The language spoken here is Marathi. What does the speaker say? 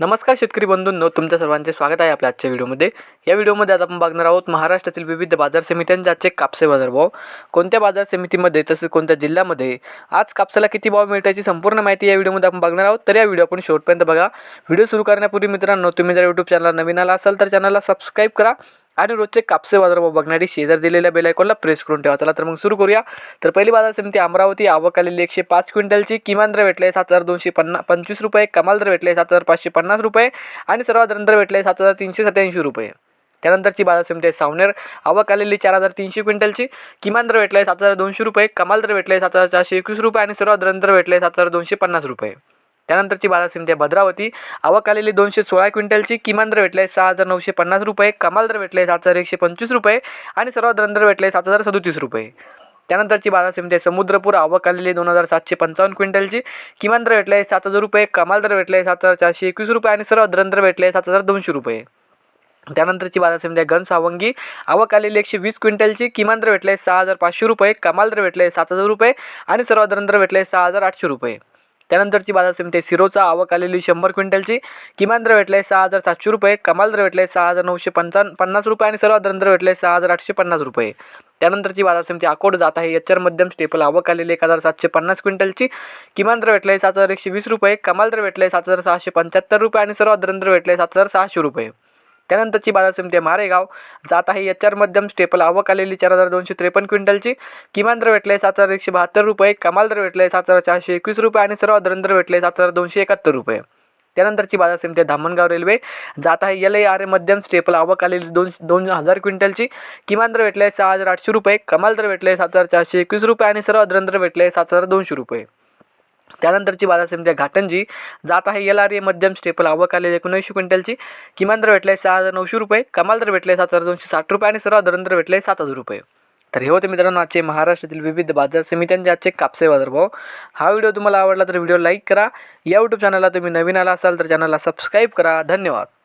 नमस्कार शेतकरी बंधूंनो तुमच्या सर्वांचे स्वागत आहे आपल्या आजच्या व्हिडिओमध्ये. या व्हिडिओमध्ये आज आपण बघणार आहोत महाराष्ट्रातील विविध बाजार समित्यांचे आजचे कापसे बाजारभाव कोणत्या बाजार समितीमध्ये तसेच कोणत्या जिल्ह्यामध्ये आज कापसाला किती भाव मिळण्याची संपूर्ण माहिती या व्हिडिओमध्ये आपण बघणार आहोत. तर या व्हिडिओ आपण शेवटपर्यंत बघा. व्हिडिओ सुरू करण्यापूर्वी मित्रांनो तुम्ही जर यूट्यूब चॅनल नवीन आला असाल तर चॅनलला सबस्क्राईब करा. आणि रोजचे कापसे बाजारभाव बघण्यासाठी शेजार दिलेल्या बेलायकॉनला प्रेस करून ठेवा. चला तर मग सुरू करूया. तर पहिली बाजार समिती अमरावती आवक आलेली एकशे पाच क्विंटलची किमान दर भेटले सात हजार दोनशे पन्ना पंचवीस रुपये कमाल दर भेटले सात हजार पाचशे पन्नास रुपये आणि सर्वात दर भेटले सात हजार तीनशे सत्याऐंशी रुपये. त्यानंतरची बाजार समिती आहे सावनेर. आवक आलेली चार हजार तीनशे क्विंटलची किमान दर भेटले सात हजार दोनशे रुपये कमाल दर भेटले सात हजार चारशे एकवीस रुपये आणि सर्वात दर भेटले सात हजार दोनशे पन्नास रुपये. त्यानंतरची बाजार समिती आहे भद्रावती. आवक आलेली दोनशे सोळा क्विंटलची किमान दर भेटले सहा हजार नऊशे पन्नास रुपये कमाल दर भेटले सात हजार एकशे पंचवीस रुपये आणि सर्वात दर भेटले सात हजार सदोतीस रुपये. त्यानंतरची बाजार समिती आहे समुद्रपूर आवक आलेली दोन हजार सातशे पंचावन्न क्विंटलची किमान दर भेटले सात हजार रुपये कमाल दर भेटले सात हजार चारशे एकवीस रुपये आणि सर्वात दर भेटले सात हजार दोनशे रुपये. त्यानंतरची बाजार समिती आहे गन सावंगी आवक आलेली एकशे वीस क्विंटलची किमान दर आहे सहा हजार पाचशे रुपये कमाल दर भेटले सात हजार रुपये आणि सर्वात दर भेटले सहा हजार आठशे रुपये. त्यानंतरची बाजार समिती सिरोचा आवक आलेली शंभर क्विंटलची. किमान दर भेटले सहा हजार सातशे रुपये. कमाल दर भेटले सहा हजार नऊशे पंचावन्न पन्नास रुपये आणि सर्वात दर भेटले सहा हजार आठशे पन्नास रुपये. त्यानंतरची बाजार समिती अकोट जात आहे. एचआर मध्यम स्टेपल आवक आलेली एक हजार सातशे पन्नास क्विंटलची. किमान दर आहे सात हजार एकशे वीस रुपये. कमाल दर भेटले सात हजार सहाशे पंच्याहत्तर रुपये आणि सर्वात दर भेटले सात हजार सहाशे रुपये. त्यानंतरची बाजार समिती आहे मारेगाव. जात आहे एच आर मध्यम स्टेपल. आवक आलेली चार हजार दोनशे त्रेपन्न क्विंटलची. किमान दर भेटले सात हजार एकशे बहात्तर रुपये. कमाल दर भेटले सात हजार चारशे एकवीस रुपये आणि सर्व दर भेटले सात हजार दोनशे एकाहत्तर रुपये. त्यानंतरची बाजार समिती आहे धामणगाव रेल्वे. जात आहे एल ए आर ए मध्यम स्टेपल. आवक आलेली दोन दोन हजार क्विंटलची. किमान दर भेटले सहा हजार आठशे रुपये. कमाल दर भेटले सात हजार चारशे एकवीस रुपये आणि सर्व दर भेटले सात हजार दोनशे रुपये. त्यानंतरची बाजार समिती आहे घाटंजी. जात आहे एल आर ए मध्यम स्टेपल आवक आलेली एकोणऐंशी क्विंटलची. किमान दर भेटले सहा हजार नऊशे रुपये कमाल दर भेटले सात हजार दोनशे साठ रुपये आणि सर्वात दर भेटले सात हजार रुपये. तर हे होते मित्रांनो आजचे महाराष्ट्रातील विविध बाजार समित्यांचे आजचे कापसे बाजारभाव. हा व्हिडिओ तुम्हाला आवडला तर व्हिडिओ लाईक करा. या यूट्यूब चॅनलला तुम्ही नवीन आला असाल तर चॅनलला सबस्क्राईब करा. धन्यवाद.